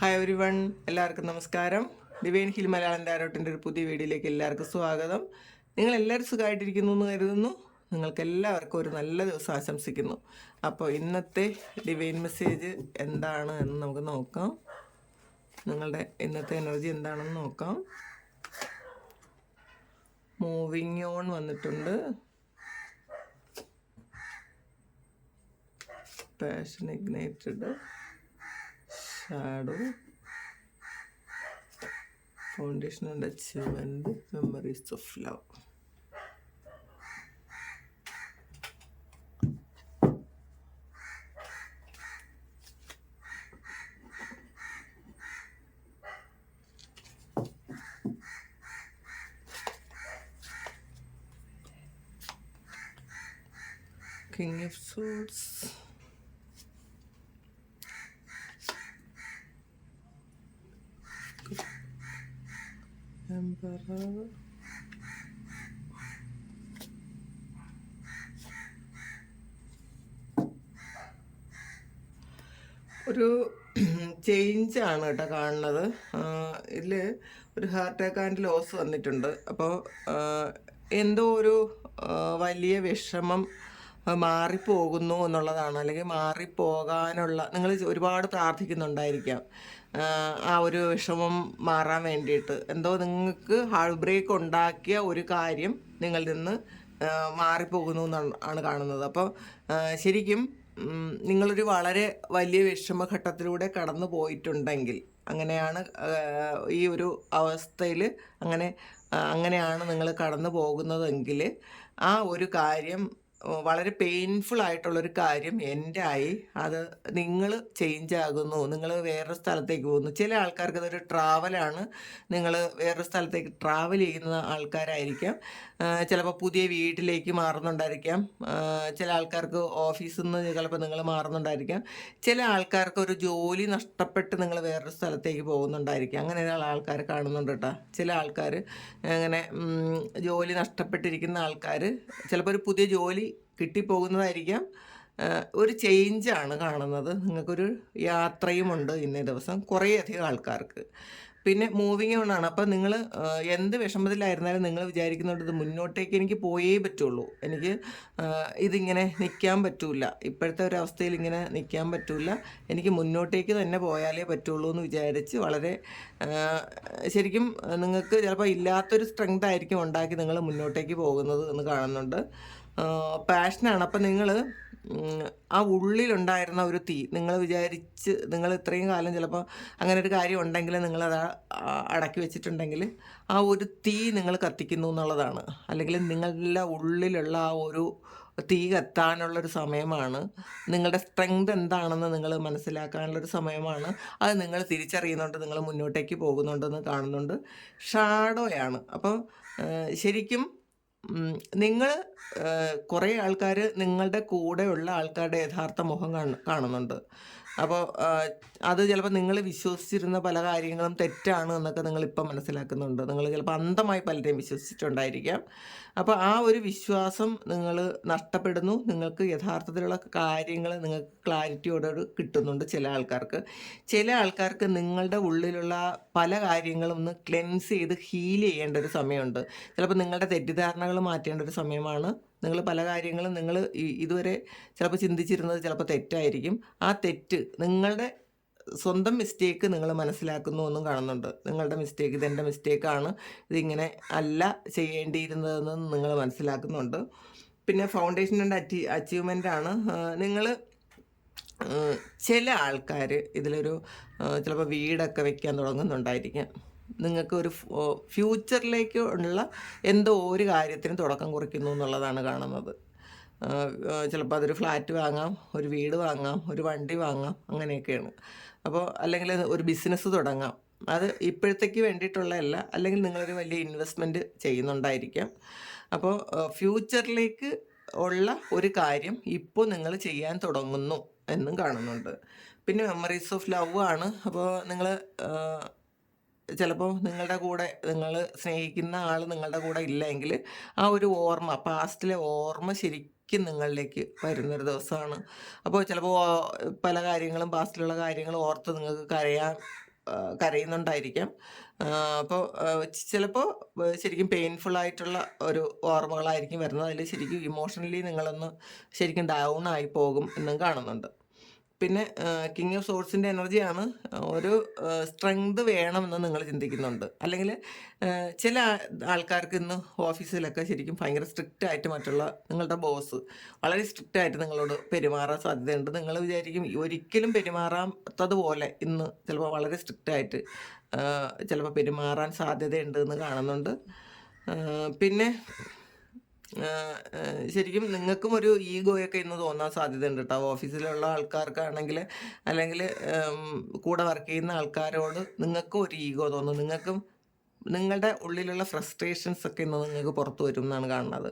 Hi ഒരു one എല്ലാവർക്കും നമസ്കാരം ദിവേൻ ഹിൽ മലയാളം ഡയറക്ടറിൻ്റെ ഒരു പുതിയ വീഡിയോയിലേക്ക് എല്ലാവർക്കും സ്വാഗതം നിങ്ങൾ എല്ലാവരും സുഖമായിട്ടിരിക്കുന്നു എന്ന് കരുതുന്നു നിങ്ങൾക്ക് എല്ലാവർക്കും ഒരു നല്ല ദിവസം ആശംസിക്കുന്നു അപ്പോൾ ഇന്നത്തെ ഡിവൈൻ മെസ്സേജ് എന്താണ് എന്ന് നമുക്ക് നോക്കാം നിങ്ങളുടെ ഇന്നത്തെ എനർജി എന്താണെന്ന് നോക്കാം മൂവിങ് ഓൺ വന്നിട്ടുണ്ട് passion ignited add foundational achievement, memories of love. King of Swords. ഒരു ചേഞ്ചാണ് കേട്ടോ കാണുന്നത് ഇതിൽ ഒരു ഹാർട്ട് അറ്റാക്ക് ആൻഡ് ലോസ് വന്നിട്ടുണ്ട് അപ്പോൾ എന്തോ ഒരു വലിയ വിഷമം മാറിപ്പോകുന്നു എന്നുള്ളതാണ് അല്ലെങ്കിൽ മാറിപ്പോകാനുള്ള നിങ്ങൾ ഒരുപാട് പ്രാർത്ഥിക്കുന്നുണ്ടായിരിക്കാം ആ ഒരു വിഷമം മാറാൻ വേണ്ടിയിട്ട് എന്തോ നിങ്ങൾക്ക് ഹാർട്ട് ബ്രേക്ക് ഉണ്ടാക്കിയ ഒരു കാര്യം നിങ്ങളിൽ നിന്ന് മാറിപ്പോകുന്നു എന്നാണ് ആണ് കാണുന്നത് അപ്പോൾ ശരിക്കും നിങ്ങളൊരു വളരെ വലിയ വിഷമഘട്ടത്തിലൂടെ കടന്നു പോയിട്ടുണ്ടെങ്കിൽ അങ്ങനെയാണ് ഈ ഒരു അവസ്ഥയിൽ അങ്ങനെ അങ്ങനെയാണ് നിങ്ങൾ കടന്നു പോകുന്നതെങ്കിൽ ആ ഒരു കാര്യം വളരെ പെയിൻഫുൾ ആയിട്ടുള്ളൊരു കാര്യം എൻ്റെ ആയി അത് നിങ്ങൾ ചേഞ്ച് ആകുന്നു നിങ്ങൾ വേറൊരു സ്ഥലത്തേക്ക് പോകുന്നു ചില ആൾക്കാർക്ക് അതൊരു ട്രാവലാണ് നിങ്ങൾ വേറൊരു സ്ഥലത്തേക്ക് ട്രാവൽ ചെയ്യുന്ന ആൾക്കാരായിരിക്കാം ചിലപ്പോൾ പുതിയ വീട്ടിലേക്ക് മാറുന്നുണ്ടായിരിക്കാം ചില ആൾക്കാർക്ക് ഓഫീസിൽ നിന്ന് ചിലപ്പോൾ നിങ്ങൾ മാറുന്നുണ്ടായിരിക്കാം ചില ആൾക്കാർക്ക് ഒരു ജോലി നഷ്ടപ്പെട്ട് നിങ്ങൾ വേറൊരു സ്ഥലത്തേക്ക് പോകുന്നുണ്ടായിരിക്കാം അങ്ങനെ ഒരാൾ ആൾക്കാർ കാണുന്നുണ്ട് കേട്ടോ ചില ആൾക്കാർ അങ്ങനെ ജോലി നഷ്ടപ്പെട്ടിരിക്കുന്ന ആൾക്കാർ ചിലപ്പോൾ ഒരു പുതിയ ജോലി കിട്ടിപ്പോകുന്നതായിരിക്കാം ഒരു ചേഞ്ചാണ് കാണുന്നത് നിങ്ങൾക്കൊരു യാത്രയുമുണ്ട് ഇന്നേ ദിവസം കുറേയധികം ആൾക്കാർക്ക് പിന്നെ മൂവിങ് ഓൺ ആണ് അപ്പൊ നിങ്ങൾ എന്ത് വിഷമത്തിലായിരുന്നാലും നിങ്ങൾ വിചാരിക്കുന്നുണ്ട് ഇത് മുന്നോട്ടേക്ക് എനിക്ക് പോയേ പറ്റുള്ളൂ എനിക്ക് ഇതിങ്ങനെ നിൽക്കാൻ പറ്റൂല ഇപ്പോഴത്തെ ഒരു അവസ്ഥയിൽ ഇങ്ങനെ നിൽക്കാൻ പറ്റൂല എനിക്ക് മുന്നോട്ടേക്ക് തന്നെ പോയാലേ പറ്റുള്ളൂ എന്ന് വിചാരിച്ച് വളരെ ശരിക്കും നിങ്ങൾക്ക് ചിലപ്പോൾ ഇല്ലാത്തൊരു സ്ട്രെങ്ത് ആയിരിക്കും ഉണ്ടാക്കി നിങ്ങൾ മുന്നോട്ടേക്ക് പോകുന്നത് എന്ന് കാണുന്നുണ്ട് പാഷനാണ് അപ്പം നിങ്ങൾ ആ ഉള്ളിലുണ്ടായിരുന്ന ഒരു തീ നിങ്ങൾ വിചാരിച്ച് നിങ്ങൾ ഇത്രയും കാലം ചിലപ്പോൾ അങ്ങനെ ഒരു കാര്യം ഉണ്ടെങ്കിൽ നിങ്ങളത് അടക്കി വെച്ചിട്ടുണ്ടെങ്കിൽ ആ ഒരു തീ നിങ്ങൾ കത്തിക്കുന്നു എന്നുള്ളതാണ് അല്ലെങ്കിൽ നിങ്ങളുടെ ഉള്ളിലുള്ള ആ ഒരു തീ കത്താനുള്ളൊരു സമയമാണ് നിങ്ങളുടെ സ്ട്രെങ്ത് എന്താണെന്ന് നിങ്ങൾ മനസ്സിലാക്കാനുള്ളൊരു സമയമാണ് അത് നിങ്ങൾ തിരിച്ചറിയുന്നുണ്ട് നിങ്ങൾ മുന്നോട്ടേക്ക് പോകുന്നുണ്ടെന്ന് കാണുന്നുണ്ട് ഷാഡോയാണ് അപ്പോൾ ശരിക്കും നിങ്ങൾ കുറേ ആൾക്കാർ നിങ്ങളുടെ കൂടെയുള്ള ആൾക്കാരുടെ യഥാർത്ഥ മുഖം കാണുന്നുണ്ട് അപ്പോൾ അത് ചിലപ്പോൾ നിങ്ങൾ വിശ്വസിച്ചിരുന്ന പല കാര്യങ്ങളും തെറ്റാണ് എന്നൊക്കെ നിങ്ങൾ ഇപ്പം മനസ്സിലാക്കുന്നുണ്ട് നിങ്ങൾ ചിലപ്പോൾ അന്ധമായി പലരെയും വിശ്വസിച്ചിട്ടുണ്ടായിരിക്കാം അപ്പോൾ ആ ഒരു വിശ്വാസം നിങ്ങൾ നഷ്ടപ്പെടുന്നു നിങ്ങൾക്ക് യഥാർത്ഥത്തിലുള്ള കാര്യങ്ങൾ നിങ്ങൾക്ക് ക്ലാരിറ്റിയോടെ കിട്ടുന്നുണ്ട് ചില ആൾക്കാർക്ക് ചില ആൾക്കാർക്ക് നിങ്ങളുടെ ഉള്ളിലുള്ള പല കാര്യങ്ങളും ഒന്ന് ക്ലെൻസ് ചെയ്ത് ഹീൽ ചെയ്യേണ്ട ഒരു സമയമുണ്ട് ചിലപ്പോൾ നിങ്ങളുടെ തെറ്റിദ്ധാരണകൾ മാറ്റേണ്ട ഒരു സമയമാണ് നിങ്ങൾ പല കാര്യങ്ങളും നിങ്ങൾ ഇതുവരെ ചിലപ്പോൾ ചിന്തിച്ചിരുന്നത് ചിലപ്പോൾ തെറ്റായിരിക്കും ആ തെറ്റ് നിങ്ങളുടെ സ്വന്തം മിസ്റ്റേക്ക് നിങ്ങൾ മനസ്സിലാക്കുന്നു എന്നും കാണുന്നുണ്ട് നിങ്ങളുടെ മിസ്റ്റേക്ക് ഇതെൻ്റെ മിസ്റ്റേക്കാണ് ഇതിങ്ങനെ അല്ല ചെയ്യേണ്ടിയിരുന്നതെന്ന് നിങ്ങൾ മനസ്സിലാക്കുന്നുണ്ട് പിന്നെ ഫൗണ്ടേഷൻ ആൻഡ് അച്ചീ അച്ചീവ്മെൻ്റാണ് നിങ്ങൾ ചില ആൾക്കാർ ഇതിലൊരു ചിലപ്പോൾ വീടൊക്കെ വെക്കാൻ തുടങ്ങുന്നുണ്ടായിരിക്കാം നിങ്ങൾക്ക് ഒരു ഫ്യൂച്ചറിലേക്ക് ഉള്ള എന്തോ ഒരു കാര്യത്തിന് തുടക്കം കുറിക്കുന്നു എന്നുള്ളതാണ് കാണുന്നത് ചിലപ്പോൾ അതൊരു ഫ്ലാറ്റ് വാങ്ങാം ഒരു വീട് വാങ്ങാം ഒരു വണ്ടി വാങ്ങാം അങ്ങനെയൊക്കെയാണ് അപ്പോൾ അല്ലെങ്കിൽ ഒരു ബിസിനസ് തുടങ്ങാം അത് ഇപ്പോഴത്തേക്ക് വേണ്ടിയിട്ടുള്ളതല്ല അല്ലെങ്കിൽ നിങ്ങളൊരു വലിയ ഇൻവെസ്റ്റ്മെൻറ്റ് ചെയ്യുന്നുണ്ടായിരിക്കാം അപ്പോൾ ഫ്യൂച്ചറിലേക്ക് ഉള്ള ഒരു കാര്യം ഇപ്പോൾ നിങ്ങൾ ചെയ്യാൻ തുടങ്ങുന്നു എന്നും കാണുന്നുണ്ട് പിന്നെ മെമ്മറീസ് ഓഫ് ലവ് ആണ് അപ്പോൾ നിങ്ങൾ ചിലപ്പോൾ നിങ്ങളുടെ കൂടെ നിങ്ങൾ സ്നേഹിക്കുന്ന ആൾ നിങ്ങളുടെ കൂടെ ഇല്ലെങ്കിൽ ആ ഒരു ഓർമ്മ പാസ്റ്റിലെ ഓർമ്മ ശരിക്കും നിങ്ങളിലേക്ക് വരുന്നൊരു ദിവസമാണ് അപ്പോൾ ചിലപ്പോൾ പല കാര്യങ്ങളും പാസ്റ്റിലുള്ള കാര്യങ്ങൾ ഓർത്ത് നിങ്ങൾക്ക് കരയാൻ കരയുന്നുണ്ടായിരിക്കാം അപ്പോൾ ചിലപ്പോൾ ശരിക്കും പെയിൻഫുൾ ആയിട്ടുള്ള ഒരു ഓർമ്മകളായിരിക്കും വരുന്നത് അതിൽ ശരിക്കും ഇമോഷണലി നിങ്ങളൊന്ന് ശരിക്കും ഡൗൺ ആയി പോകും എന്നും കാണുന്നുണ്ട് പിന്നെ കിങ് ഓഫ് സോർട്സിൻ്റെ എനർജിയാണ് ഒരു സ്ട്രെങ്ത് വേണമെന്ന് നിങ്ങൾ ചിന്തിക്കുന്നുണ്ട് അല്ലെങ്കിൽ ചില ആൾക്കാർക്ക് ഇന്ന് ഓഫീസിലൊക്കെ ശരിക്കും ഭയങ്കര സ്ട്രിക്റ്റ് ആയിട്ട് മറ്റുള്ള നിങ്ങളുടെ ബോസ് വളരെ സ്ട്രിക്റ്റ് ആയിട്ട് നിങ്ങളോട് പെരുമാറാൻ സാധ്യതയുണ്ട് നിങ്ങൾ വിചാരിക്കും ഒരിക്കലും പെരുമാറാത്തതുപോലെ ഇന്ന് ചിലപ്പോൾ വളരെ സ്ട്രിക്റ്റ് ആയിട്ട് ചിലപ്പോൾ പെരുമാറാൻ സാധ്യതയുണ്ട് എന്ന് കാണുന്നുണ്ട് പിന്നെ ശരിക്കും നിങ്ങൾക്കും ഒരു ഈഗോയൊക്കെ ഇന്ന് തോന്നാൻ സാധ്യതയുണ്ട് കേട്ടോ ഓഫീസിലുള്ള ആൾക്കാർക്കാണെങ്കിൽ അല്ലെങ്കിൽ കൂടെ വർക്ക് ചെയ്യുന്ന ആൾക്കാരോട് നിങ്ങൾക്കും ഒരു ഈഗോ തോന്നും നിങ്ങൾക്കും നിങ്ങളുടെ ഉള്ളിലുള്ള ഫ്രസ്ട്രേഷൻസ് ഒക്കെ ഇന്ന് നിങ്ങൾക്ക് പുറത്തു വരും എന്നാണ് കാണുന്നത്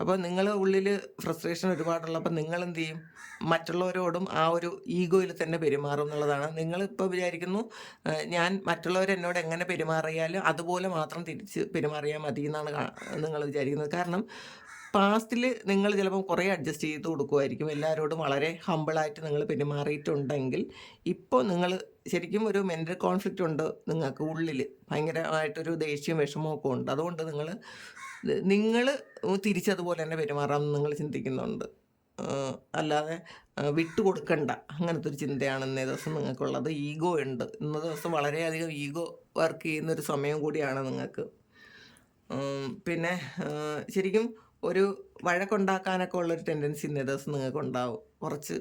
അപ്പോൾ നിങ്ങൾ ഉള്ളിൽ ഫ്രസ്ട്രേഷൻ ഒരുപാടുള്ളപ്പോൾ നിങ്ങൾ എന്ത് ചെയ്യും മറ്റുള്ളവരോടും ആ ഒരു ഈഗോയിൽ തന്നെ പെരുമാറും എന്നുള്ളതാണ് നിങ്ങളിപ്പോൾ വിചാരിക്കുന്നു ഞാൻ മറ്റുള്ളവർ എന്നോട് എങ്ങനെ പെരുമാറിയാലും അതുപോലെ മാത്രം തിരിച്ച് പെരുമാറിയാൽ മതി എന്നാണ് നിങ്ങൾ വിചാരിക്കുന്നത് കാരണം പാസ്റ്റിൽ നിങ്ങൾ ചിലപ്പം കുറേ അഡ്ജസ്റ്റ് ചെയ്ത് കൊടുക്കുമായിരിക്കും എല്ലാവരോടും വളരെ ഹമ്പിളായിട്ട് നിങ്ങൾ പെരുമാറിയിട്ടുണ്ടെങ്കിൽ ഇപ്പോൾ നിങ്ങൾ ശരിക്കും ഒരു മെൻ്റൽ കോൺഫ്ലിക്റ്റ് ഉണ്ട് നിങ്ങൾക്ക് ഉള്ളിൽ ഭയങ്കരമായിട്ടൊരു ദേഷ്യവും വിഷമമൊക്കെ ഉണ്ട് അതുകൊണ്ട് നിങ്ങൾ നിങ്ങൾ തിരിച്ചതുപോലെ തന്നെ പെരുമാറാമെന്ന് നിങ്ങൾ ചിന്തിക്കുന്നുണ്ട് അല്ലാതെ വിട്ടുകൊടുക്കണ്ട അങ്ങനത്തെ ഒരു ചിന്തയാണ് ഇന്നേ ദിവസം നിങ്ങൾക്കുള്ളത് ഈഗോ ഉണ്ട് ഇന്ന ദിവസം വളരെയധികം ഈഗോ വർക്ക് ചെയ്യുന്നൊരു സമയം കൂടിയാണ് നിങ്ങൾക്ക് പിന്നെ ശരിക്കും ഒരു വഴക്കുണ്ടാക്കാനൊക്കെ ഉള്ളൊരു ടെൻഡൻസി നെതേഴ്സ് നിങ്ങൾക്ക് ഉണ്ടാവും കുറച്ച്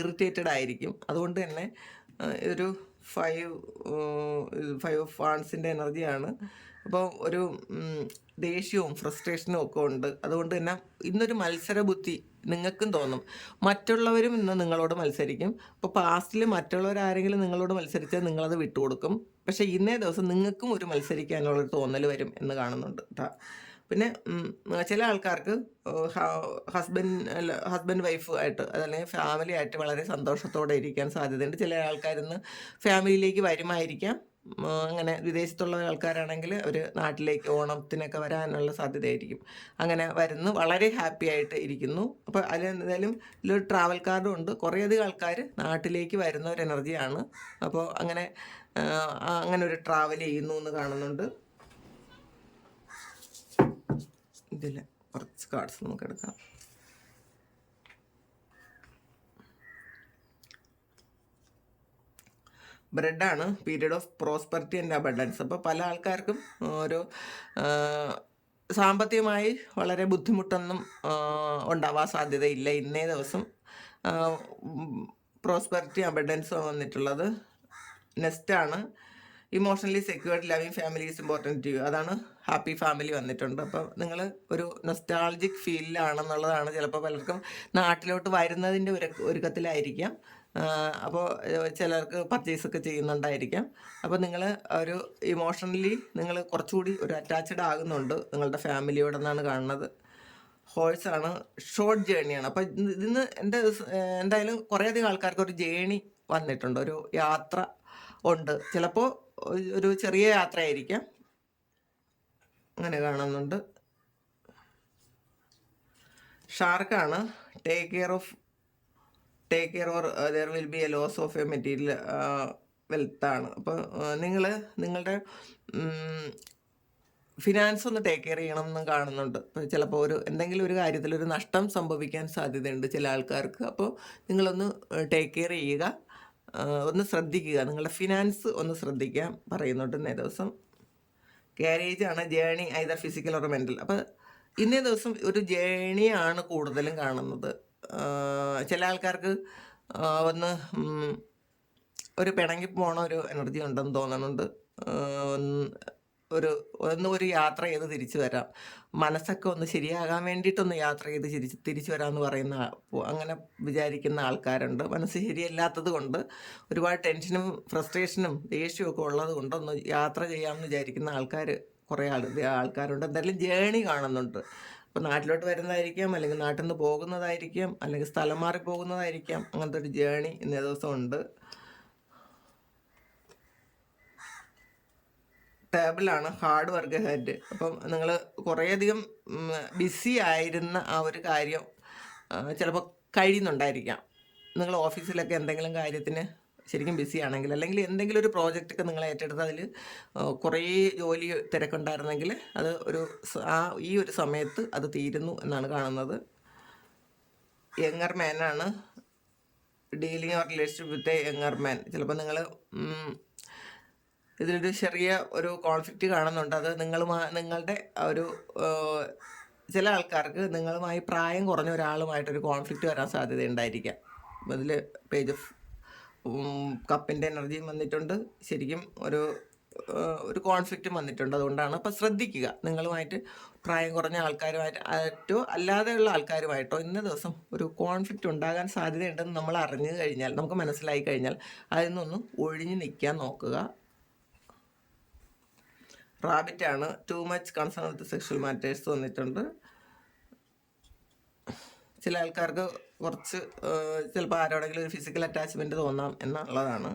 ഇറിറ്റേറ്റഡ് ആയിരിക്കും അതുകൊണ്ട് തന്നെ ഇതൊരു ഫൈവ് ഫൈവ് ഓഫ് വാൺസിൻ്റെ എനർജിയാണ് അപ്പോൾ ഒരു ദേഷ്യവും ഫ്രസ്ട്രേഷനും ഒക്കെ ഉണ്ട് അതുകൊണ്ട് തന്നെ ഇന്നൊരു മത്സര ബുദ്ധി നിങ്ങൾക്കും തോന്നും മറ്റുള്ളവരും ഇന്ന് നിങ്ങളോട് മത്സരിക്കും ഇപ്പോൾ പാസ്റ്റിൽ മറ്റുള്ളവരാരെങ്കിലും നിങ്ങളോട് മത്സരിച്ചാൽ നിങ്ങളത് വിട്ടുകൊടുക്കും പക്ഷേ ഇന്നേ ദിവസം നിങ്ങൾക്കും ഒരു മത്സരിക്കാനുള്ളൊരു തോന്നൽ വരും എന്ന് കാണുന്നുണ്ട് കേട്ടോ പിന്നെ ചില ആൾക്കാർക്ക് ഹസ്ബൻഡ് ഹസ്ബൻഡ് വൈഫ് ആയിട്ട് അതല്ലെങ്കിൽ ഫാമിലി ആയിട്ട് വളരെ സന്തോഷത്തോടെ ഇരിക്കാൻ സാധ്യതയുണ്ട് ചില ആൾക്കാരിന്ന് ഫാമിലിയിലേക്ക് വരുമായിരിക്കാം അങ്ങനെ വിദേശത്തുള്ള ആൾക്കാരാണെങ്കിൽ അവർ നാട്ടിലേക്ക് ഓണത്തിനൊക്കെ വരാനുള്ള സാധ്യതയായിരിക്കും അങ്ങനെ വരുന്നു വളരെ ഹാപ്പി ആയിട്ട് ഇരിക്കുന്നു അപ്പോൾ അതിൽ എന്തായാലും ഇതിലൊരു ട്രാവൽ കാർഡും ഉണ്ട് കുറേയധികം ആൾക്കാർ നാട്ടിലേക്ക് വരുന്ന ഒരു എനർജിയാണ് അപ്പോൾ അങ്ങനെ അങ്ങനെ ഒരു ട്രാവൽ ചെയ്യുന്നു എന്ന് കാണുന്നുണ്ട് ഇതിൽ കുറച്ച് കാർഡ്സ് നമുക്ക് എടുക്കാം ബ്രെഡാണ് period of prosperity and abundance അപ്പോൾ പല ആൾക്കാർക്കും ഒരു സാമ്പത്തികമായി വളരെ ബുദ്ധിമുട്ടൊന്നും ഉണ്ടാവാൻ സാധ്യതയില്ല ഇന്നേ ദിവസം പ്രോസ്പെറിറ്റി അബണ്ടൻസ് വന്നിട്ടുള്ളത് നെക്സ്റ്റാണ് ആണ് emotionally secured loving family is important to you അതാണ് ഹാപ്പി ഫാമിലി വന്നിട്ടുണ്ട് അപ്പോൾ നിങ്ങൾ ഒരു നൊസ്റ്റാളജിക് ഫീലിലാണെന്നുള്ളതാണ് ചിലപ്പോൾ പലർക്കും നാട്ടിലോട്ട് വരുന്നതിൻ്റെ ഒരു ഒരുക്കത്തിലായിരിക്കാം അപ്പോൾ ചിലർക്ക് പർച്ചേസ് ഒക്കെ ചെയ്യുന്നുണ്ടായിരിക്കാം അപ്പോൾ നിങ്ങൾ ഒരു ഇമോഷണലി നിങ്ങൾ കുറച്ചുകൂടി ഒരു അറ്റാച്ച്ഡ് ആകുന്നുണ്ട് നിങ്ങളുടെ ഫാമിലിയോടെന്നാണ് കാണുന്നത് ഹോഴ്സാണ് ഷോർട്ട് ജേണിയാണ് അപ്പോൾ ഇതിന്ന് എൻ്റെ എന്തായാലും കുറേയധികം ആൾക്കാർക്ക് ഒരു ജേണി വന്നിട്ടുണ്ട് ഒരു യാത്ര ഉണ്ട് ചിലപ്പോൾ ഒരു ചെറിയ യാത്രയായിരിക്കാം അങ്ങനെ കാണുന്നുണ്ട് ഷാർക്കാണ് take care of take care or there will be a loss of a material വെൽത്താണ് അപ്പോൾ നിങ്ങൾ നിങ്ങളുടെ ഫിനാൻസ് ഒന്ന് ടേക്ക് കെയർ ചെയ്യണം എന്നും കാണുന്നുണ്ട് അപ്പോൾ ചിലപ്പോൾ ഒരു എന്തെങ്കിലും ഒരു കാര്യത്തിൽ ഒരു നഷ്ടം സംഭവിക്കാൻ സാധ്യതയുണ്ട് ചില ആൾക്കാർക്ക് അപ്പോൾ നിങ്ങളൊന്ന് ടേക്ക് uh, കെയർ ചെയ്യുക ഒന്ന് ശ്രദ്ധിക്കുക നിങ്ങളുടെ ഫിനാൻസ് ഒന്ന് ശ്രദ്ധിക്കാൻ പറയുന്നുണ്ട് ഇന്നേ ദിവസം ക്യാരേജ് ആണ് journey either physical or mental അപ്പോൾ ഇന്നേ ദിവസം ഒരു ജേണിയാണ് കൂടുതലും കാണുന്നത് ചില ആൾക്കാർക്ക് ഒന്ന് ഒരു പിണങ്ങി പോണ ഒരു എനർജി ഉണ്ടെന്ന് തോന്നുന്നുണ്ട് ഒരു ഒന്ന് ഒരു യാത്ര ചെയ്ത് തിരിച്ചു വരാം മനസ്സൊക്കെ ഒന്ന് ശരിയാകാൻ വേണ്ടിയിട്ടൊന്ന് യാത്ര ചെയ്ത് തിരിച്ച് തിരിച്ചു വരാമെന്ന് പറയുന്ന അങ്ങനെ വിചാരിക്കുന്ന ആൾക്കാരുണ്ട് മനസ്സ് ശരിയല്ലാത്തത് കൊണ്ട് ഒരുപാട് ടെൻഷനും ഫ്രസ്ട്രേഷനും ദേഷ്യവും ഒക്കെ ഉള്ളത് കൊണ്ട് ഒന്ന് യാത്ര ചെയ്യാമെന്ന് വിചാരിക്കുന്ന ആൾക്കാർ കുറേ ആൾ ആൾക്കാരുണ്ട് എന്തായാലും ജേണി കാണുന്നുണ്ട് അപ്പോൾ നാട്ടിലോട്ട് വരുന്നതായിരിക്കാം അല്ലെങ്കിൽ നാട്ടിൽ നിന്ന് പോകുന്നതായിരിക്കാം അല്ലെങ്കിൽ സ്ഥലം മാറി പോകുന്നതായിരിക്കാം അങ്ങനത്തെ ഒരു ജേണി ഇന്നേ ദിവസം ഉണ്ട് ടേബിളാണ് ഹാർഡ് വർക്ക് ഹെഡ് അപ്പം നിങ്ങൾ കുറേയധികം ബിസി ആയിരുന്ന ആ ഒരു കാര്യം ചിലപ്പോൾ കഴിയുന്നുണ്ടായിരിക്കാം നിങ്ങൾ ഓഫീസിലൊക്കെ എന്തെങ്കിലും കാര്യത്തിന് ശരിക്കും ബിസി ആണെങ്കിൽ അല്ലെങ്കിൽ എന്തെങ്കിലും ഒരു പ്രോജക്റ്റൊക്കെ നിങ്ങൾ ഏറ്റെടുത്ത് അതിൽ കുറേ ജോലി തിരക്കുണ്ടായിരുന്നെങ്കിൽ അത് ഒരു ആ ഈ ഒരു സമയത്ത് അത് തീരുന്നു എന്നാണ് കാണുന്നത് younger മാനാണ് dealing or relationship with a younger man ചിലപ്പോൾ നിങ്ങൾ ഇതിലൊരു ചെറിയ ഒരു കോൺഫ്ലിക്റ്റ് കാണുന്നുണ്ട് അത് നിങ്ങളുമായി നിങ്ങളുടെ ഒരു ചില ആൾക്കാർക്ക് നിങ്ങളുമായി പ്രായം കുറഞ്ഞ ഒരാളുമായിട്ടൊരു കോൺഫ്ലിക്റ്റ് വരാൻ സാധ്യത ഉണ്ടായിരിക്കാം അതിൽ പേജ് ഓഫ് കപ്പിൻ്റെ എനർജിയും വന്നിട്ടുണ്ട് ശരിക്കും ഒരു ഒരു കോൺഫ്ലിക്റ്റും വന്നിട്ടുണ്ട് അതുകൊണ്ടാണ് അപ്പോൾ ശ്രദ്ധിക്കുക നിങ്ങളുമായിട്ട് പ്രായം കുറഞ്ഞ ആൾക്കാരുമായിട്ടോ അല്ലാതെയുള്ള ആൾക്കാരുമായിട്ടോ ഇന്ന ദിവസം ഒരു കോൺഫ്ലിക്റ്റ് ഉണ്ടാകാൻ സാധ്യതയുണ്ടെന്ന് നമ്മൾ അറിഞ്ഞു കഴിഞ്ഞാൽ നമുക്ക് മനസ്സിലായി കഴിഞ്ഞാൽ അതിൽ നിന്നൊന്നും ഒഴിഞ്ഞു നിൽക്കാൻ നോക്കുക റാബിറ്റ് ആണ് too much concern with sexual matters വന്നിട്ടുണ്ട് ചില ആൾക്കാർക്ക് കുറച്ച് ചിലപ്പോൾ ആരോടെങ്കിലും ഒരു ഫിസിക്കൽ അറ്റാച്ച്മെൻറ്റ് തോന്നാം എന്നുള്ളതാണ്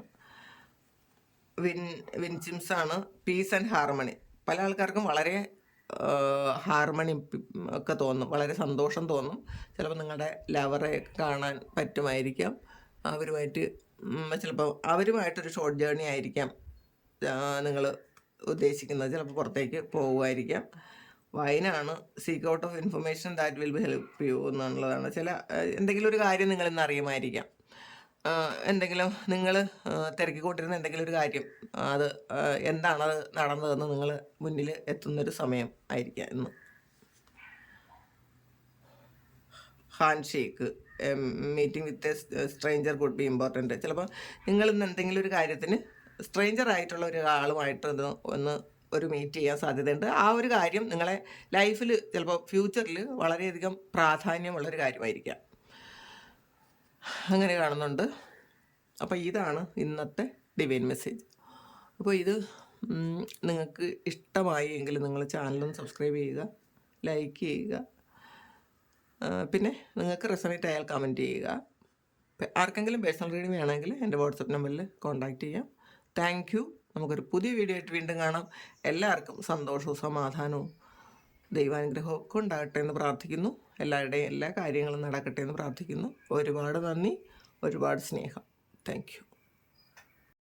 വിൻ വിൻചിംസ് ആണ് പീസ് ആൻഡ് ഹാർമണി പല ആൾക്കാർക്കും വളരെ ഹാർമണി ഒക്കെ തോന്നും വളരെ സന്തോഷം തോന്നും ചിലപ്പോൾ നിങ്ങളുടെ ലവറെ കാണാൻ പറ്റുമായിരിക്കാം അവരുമായിട്ട് ചിലപ്പോൾ അവരുമായിട്ടൊരു ഷോർട്ട് ജേർണി ആയിരിക്കാം നിങ്ങൾ ഉദ്ദേശിക്കുന്നത് ചിലപ്പോൾ പുറത്തേക്ക് പോകുമായിരിക്കാം വൈനാണ് seek out of information that will be help you എന്നുള്ളതാണ് ചില എന്തെങ്കിലും ഒരു കാര്യം നിങ്ങൾ ഇന്ന് അറിയുമായിരിക്കാം എന്തെങ്കിലും നിങ്ങൾ തിരക്കിക്കൊണ്ടിരുന്ന എന്തെങ്കിലും ഒരു കാര്യം അത് എന്താണ് അത് നടന്നതെന്ന് നിങ്ങൾ മുന്നിൽ എത്തുന്നൊരു സമയം ആയിരിക്കാം ഇന്ന് handshake meeting with a stranger could be important ചിലപ്പോൾ നിങ്ങൾ ഇന്ന് എന്തെങ്കിലും ഒരു കാര്യത്തിന് സ്ട്രേഞ്ചർ ആയിട്ടുള്ള ഒരാളുമായിട്ട് ഒന്ന് ഒന്ന് ഒരു മീറ്റ് ചെയ്യാൻ സാധ്യതയുണ്ട് ആ ഒരു കാര്യം നിങ്ങളെ ലൈഫിൽ ചിലപ്പോൾ ഫ്യൂച്ചറിൽ വളരെയധികം പ്രാധാന്യമുള്ളൊരു കാര്യമായിരിക്കാം അങ്ങനെ കാണുന്നുണ്ട് അപ്പോൾ ഇതാണ് ഇന്നത്തെ ഡിവൈൻ മെസ്സേജ് അപ്പോൾ ഇത് നിങ്ങൾക്ക് ഇഷ്ടമായി എങ്കിൽ നിങ്ങൾ ചാനലൊന്ന് സബ്സ്ക്രൈബ് ചെയ്യുക ലൈക്ക് ചെയ്യുക പിന്നെ നിങ്ങൾക്ക് റെസണേറ്റ് ആയാൽ കമൻറ്റ് ചെയ്യുക ആർക്കെങ്കിലും പേഴ്സണൽ റീഡിങ് വേണമെങ്കിൽ എൻ്റെ വാട്സപ്പ് നമ്പറിൽ കോൺടാക്റ്റ് ചെയ്യാം താങ്ക് യു നമുക്കൊരു പുതിയ വീഡിയോ ആയിട്ട് വീണ്ടും കാണാം എല്ലാവർക്കും സന്തോഷവും സമാധാനവും ദൈവാനുഗ്രഹവും ഒക്കെ ഉണ്ടാകട്ടെ എന്ന് പ്രാർത്ഥിക്കുന്നു എല്ലാവരുടെയും എല്ലാ കാര്യങ്ങളും നടക്കട്ടെ എന്ന് പ്രാർത്ഥിക്കുന്നു ഒരുപാട് നന്ദി ഒരുപാട് സ്നേഹം താങ്ക്